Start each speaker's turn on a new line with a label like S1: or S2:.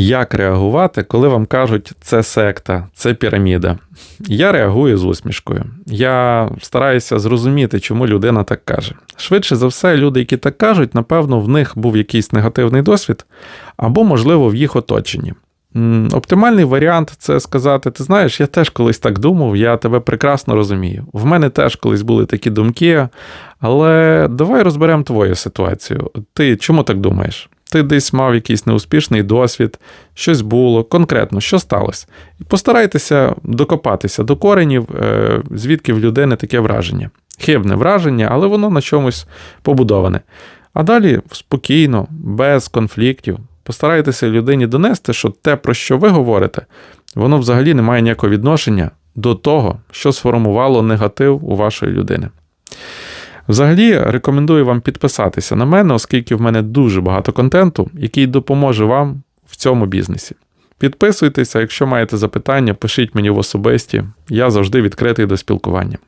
S1: Як реагувати, коли вам кажуть, це секта, це піраміда? Я реагую з усмішкою. Я стараюся зрозуміти, чому людина так каже. Швидше за все, люди, які так кажуть, напевно, в них був якийсь негативний досвід, або, можливо, в їх оточенні. Оптимальний варіант це сказати: ти знаєш, я теж колись так думав, я тебе прекрасно розумію. В мене теж колись були такі думки, але давай розберемо твою ситуацію. Ти чому так думаєш? Ти десь мав якийсь неуспішний досвід, щось було, конкретно, що сталося. І постарайтеся докопатися до коренів, е, звідки в людини таке враження. Хибне враження, але воно на чомусь побудоване. А далі спокійно, без конфліктів, постарайтеся людині донести, що те, про що ви говорите, воно взагалі не має ніякого відношення до того, що сформувало негатив у вашої людини. Взагалі, рекомендую вам підписатися на мене, оскільки в мене дуже багато контенту, який допоможе вам в цьому бізнесі. Підписуйтеся, якщо маєте запитання, пишіть мені в особисті. Я завжди відкритий до спілкування.